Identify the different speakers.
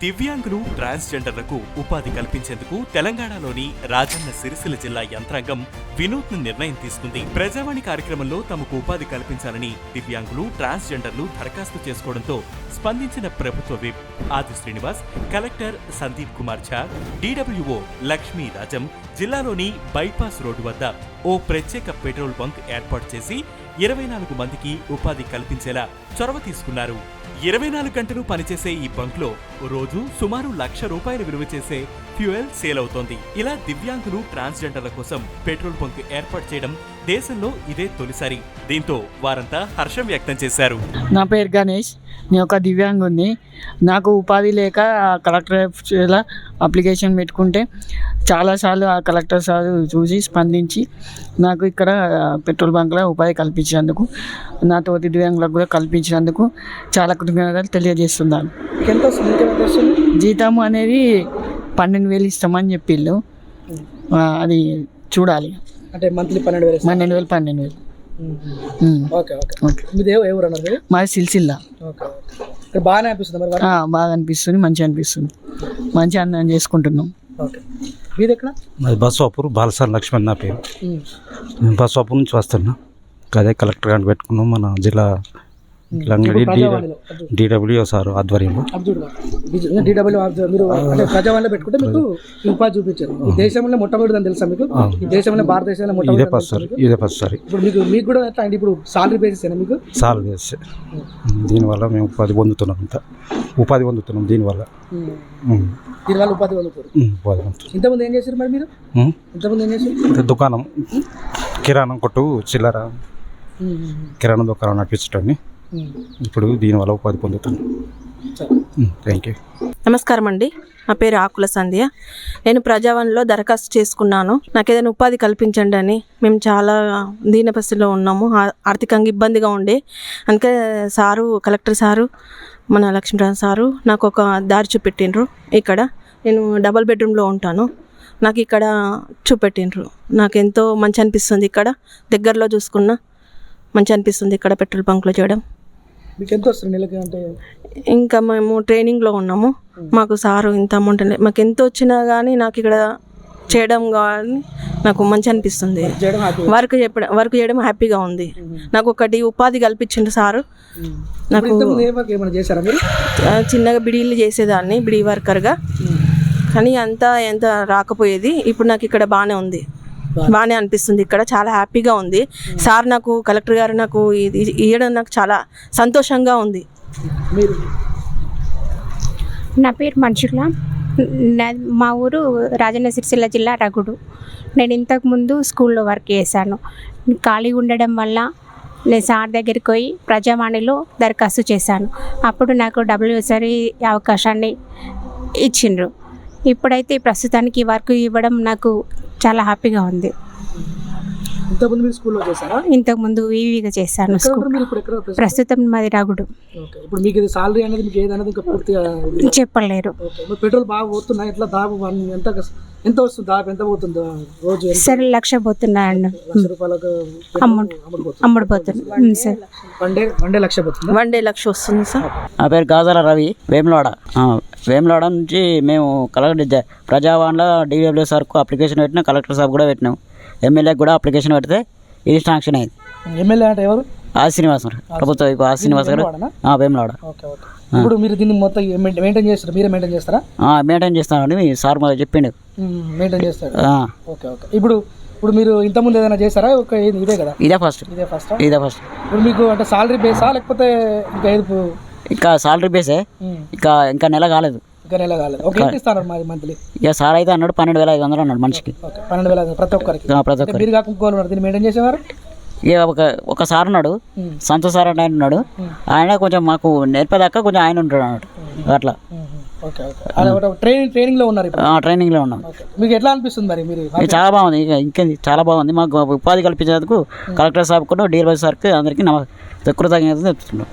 Speaker 1: దివ్యాంగులు ట్రాన్స్జెండర్లకు ఉపాధి కల్పించేందుకు తెలంగాణలోని రాజన్న సిరిసిల్ల జిల్లా యంత్రాంగం వినూత్న నిర్ణయం తీసుకుంది. ప్రజావాణి కార్యక్రమంలో తమకు ఉపాధి కల్పించాలని దివ్యాంగులు ట్రాన్స్జెండర్లు దరఖాస్తు చేసుకోవడంతో స్పందించిన ప్రభుత్వ whip Adi Srinivas collector Sandeep Kumar Jha DWO Lakshmi Rajam జిల్లాలోని బైపాస్ రోడ్డు వద్ద ఓ ప్రత్యేక పెట్రోల్ బంక్ ఏర్పాటు చేసి ఇరవై నాలుగు మందికి ఉపాధి కల్పించేలా చొరవ తీసుకున్నారు. ఇరవై నాలుగు గంటలు పనిచేసే ఈ బంక్లో రోజు సుమారు లక్ష రూపాయలు విలువ చేసే ఫ్యూయల్ సేల్ అవుతోంది. ఇలా దివ్యాంగులు ట్రాన్స్జెండర్ల కోసం పెట్రోల్ బంక్ ఏర్పాటు చేయడం దేశంలో ఇదే తొలిసారి. దీంతో వారంతా హర్షం వ్యక్తం చేశారు.
Speaker 2: నా పేరు గణేష్. నేను ఒక దివ్యాంగుని నాకు ఉపాధి లేక ఆ కలెక్టర్ అప్లికేషన్ పెట్టుకుంటే చాలాసార్లు ఆ కలెక్టర్ సార్ చూసి స్పందించి నాకు ఇక్కడ పెట్రోల్ బంక్లో ఉపాధి కల్పించినందుకు నా తోటి దివ్యాంగులకు కూడా కల్పించినందుకు చాలా కృతజ్ఞతలు తెలియజేస్తున్నాను.
Speaker 3: ఎంత
Speaker 2: జీతం అనేది పన్నెండు వేలు ఇస్తామని చెప్పిళ్ళు. అది చూడాలి.
Speaker 3: అంటే మంత్లీ పన్నెండు వేలు
Speaker 2: పన్నెండు వేలు పన్నెండు వేలు.
Speaker 3: Okay okay
Speaker 2: okay.
Speaker 3: మీది ఏ ఎవరు అన్నారు
Speaker 2: మాది సిల్సిల్లా
Speaker 3: ఓకే ఇక్కడ బాగానే అనిపిస్తుంది మరి
Speaker 2: బాగా అనిపిస్తుంది మంచిగా అనిపిస్తుంది. మంచిగా అన్నం చేసుకుంటున్నాం.
Speaker 3: ఓకే. మీది ఎక్కడ?
Speaker 4: అది బస్వాపూర్ బాలసార్ లక్ష్మణ్ నా పేరు. బస్వాపూర్ నుంచి వస్తున్నా. అదే కలెక్టర్ గారిని పెట్టుకున్నాం మన జిల్లా లంగడి డిడబ్ల్యూ సార్ ఆధ్వర్యంలో.
Speaker 3: అబ్దుల్ డిడబ్ల్యూ మీరు అంటే ప్రజావాణిలో పెట్టుకుంటే మీకు ఉపాధి చూపించారు. దేశంలో మొట్టమొదటి తెలుసా మీకు? దేశంలో భారతదేశంలో
Speaker 4: ఇదే ఫస్ట్ సార్ ఇదే ఫస్ట్ సార్.
Speaker 3: ఇప్పుడు మీకు మీకు కూడా ఎట్లా ఇప్పుడు సాలరీ బేసిస్ మీకు?
Speaker 4: సాల్ వేస్తే దీనివల్ల మేము ఉపాధి పొందుతున్నాం అంత. ఉపాధి పొందుతున్నాం దీనివల్ల.
Speaker 3: దీనివల్ల ఉపాధి పొందుతారు.
Speaker 4: ఉపాధి
Speaker 3: ఇంతకుముందు ఏం చేశారు మరి మీరు. ఇంతకుముందు ఏం చేశారు?
Speaker 4: దుకాణం. కిరాణం కొట్టు చిల్లర కిరాణా దుకాణం నడిపించటాన్ని ఇప్పుడు దీనివల్ల ఉపాధి పొందుతున్నాం థ్యాంక్ యూ
Speaker 5: నమస్కారం అండి. నా పేరు ఆకుల సంధ్య. నేను ప్రజావన్లో దరఖాస్తు చేసుకున్నాను. నాకు ఏదైనా ఉపాధి కల్పించండి అని. మేము చాలా దీనపస్థితిలో ఉన్నాము. ఆర్థికంగా ఇబ్బందిగా ఉండే. అందుకే సారు కలెక్టర్ సారు మన లక్ష్మీరావు సారు నాకు ఒక దారి చూపెట్టిండ్రు ఇక్కడ. నేను డబల్ బెడ్రూమ్లో ఉంటాను. నాకు ఇక్కడ చూపెట్టిండ్రు. నాకు ఎంతో మంచి అనిపిస్తుంది ఇక్కడ. దగ్గరలో చూసుకున్నా మంచి అనిపిస్తుంది ఇక్కడ పెట్రోల్ బంక్లో చేయడం.
Speaker 3: మీకు ఎంత వస్తుంది నెలకి అంటే?
Speaker 5: ఇంకా మేము ట్రైనింగ్లో ఉన్నాము. మాకు సారు ఇంత అమౌంట్ మాకు ఎంత వచ్చినా కానీ నాకు ఇక్కడ చేయడం కానీ నాకు మంచి అనిపిస్తుంది. వర్క్ చెప్పడం వర్క్ చేయడం హ్యాపీగా ఉంది. నాకు ఒకటి ఉపాధి కల్పించిండు సారు. నాకు చిన్నగా బిడీలు చేసేదాన్ని బిడీ వర్కర్గా. కానీ అంత ఎంత రాకపోయేది ఇప్పుడు నాకు ఇక్కడ బాగానే ఉంది. బాగానే అనిపిస్తుంది. ఇక్కడ చాలా హ్యాపీగా ఉంది. సార్ నాకు కలెక్టర్ గారు నాకు ఇది ఇవ్వడం నాకు చాలా సంతోషంగా ఉంది.
Speaker 6: నా పేరు మంజుల నా మా ఊరు రాజన్న సిరిసిల్ల జిల్లా రగుడు. నేను ఇంతకుముందు స్కూల్లో వర్క్ చేశాను. ఖాళీగా ఉండడం వల్ల నేను సార్ దగ్గరికి పోయి ప్రజావాణిలో దరఖాస్తు చేశాను. అప్పుడు నాకు డబ్ల్యూఎస్ఆర్ అవకాశాన్ని ఇచ్చిండ్రు. ఇప్పుడైతే ప్రస్తుతానికి ఈ వర్క్ ఇవ్వడం నాకు చాలా హ్యాపీగా ఉంది.
Speaker 3: ఇంతకుముందు మీరు స్కూల్లో చేశారా?
Speaker 6: ఇంతకుముందు ఈవీగా చేశాను
Speaker 3: ఎక్కడ
Speaker 6: స్కూల్.
Speaker 3: ఉంటారు మీరు ఇప్పుడు ఎక్కడ ప్రస్తుతం?
Speaker 6: ప్రస్తుతం మాది రగుడు.
Speaker 3: ఓకే ఇప్పుడు మీకు ఇది సాలరీ అనేది మీకు ఇంకా పూర్తిగా
Speaker 6: చెప్పలేరు.
Speaker 3: ఓకే మరి పెట్రోల్ బాగా పోతున్నాయి? ఎట్లా వన్ ఎంత ఎంత వస్తుంది దాపు ఎంత పోతుంది? రోజు ఎంత?
Speaker 6: సరే లక్ష పోతున్నాను
Speaker 3: లక్ష రూపాయలకు
Speaker 6: అమౌంట్
Speaker 3: అమ్ముడుపోతుంది
Speaker 6: అమ్ముడుపోతుంది sir.
Speaker 3: One day one day lakh పోతుంది?
Speaker 5: వన్ డే లక్ష వస్తుంది సార్.
Speaker 7: నా పేరు గాజాల రవి వేములవాడ. ఆ, వేములవాడ నుంచి మేము కలెక్టర్ ప్రజావాణిలో డిడబ్ల్యూ సార్కు అప్లికేషన్ పెట్టినా కలెక్టర్ సార్ కూడా పెట్టినాం. ఎమ్మెల్యేకి కూడా అప్లికేషన్ పెడితే ఇది శాంక్షన్ అయింది.
Speaker 3: ఎమ్మెల్యే అంటే ఎవరు?
Speaker 7: ఆ శ్రీనివాస్ ప్రభుత్వ ఆ శ్రీనివాస్ గారు. వేములవాడ.
Speaker 3: ఇప్పుడు మీరు దీన్ని మొత్తం మెయింటైన్ చేస్తారు? మీరే మెయింటైన్ చేస్తారా?
Speaker 7: మెయింటైన్ చేస్తామని సార్ మాకు చెప్పిండు.
Speaker 3: మెయింటైన్ చేస్తాడు
Speaker 7: ఆ,
Speaker 3: ఓకే ఓకే. ఇప్పుడు ఇప్పుడు మీరు ఇంతకుముందు ఏదైనా చేస్తారా ఒక ఇది- కదా?
Speaker 7: ఇదే ఫస్ట్
Speaker 3: ఇదే ఫస్ట్
Speaker 7: ఇదే ఫస్ట్
Speaker 3: ఇప్పుడు మీకు అంటే సాలరీ బేసా లేకపోతే ఇంకా
Speaker 7: ఇంకా సాలరీ బేసే ఇంకా ఇంకా నెల కాలేదు.
Speaker 3: ఇంకా నెల కాలేదు. ఓకే ఎంత ఇస్తారు మరి మంత్లీ
Speaker 7: ఇక సార్ అయితే అన్నాడు పన్నెండు వేల ఐదు వందలు అన్నాడు మనిషికి.
Speaker 3: పన్నెండు వేల ప్రతి ఒక్కరికి.
Speaker 7: ప్రతి
Speaker 3: అంటే
Speaker 7: ఒక్కరు
Speaker 3: మీరు కాకుండా ఇంకోళ్ళు ఉన్నారు. దీన్ని మెయింటైన్ చేసేవారు?
Speaker 7: ఇక ఒక ఒక సార్ ఉన్నాడు. సంతోష్ సార్ అని ఆయన ఉన్నాడు. ఆయన కొంచెం మాకు నేర్పేదాకా కొంచెం ఆయన ఉంటాడు అన్నట్టు అట్లా.
Speaker 3: ట్రైనింగ్ ట్రైనింగ్లో ఉన్నారు ఇప్పుడు.
Speaker 7: ఆ, ట్రైనింగ్లో ఉన్నాం.
Speaker 3: మీకు ఎట్లా అనిపిస్తుంది మరి మీరు?
Speaker 7: చాలా బాగుంది. ఇక ఇంకేంది? చాలా బాగుంది. మాకు ఉపాధి కల్పించేందుకు కలెక్టర్ సార్ కూడా డిఎల్వై సార్కి అందరికీ నమ కృతజ్ఞతలు చెప్తున్నాం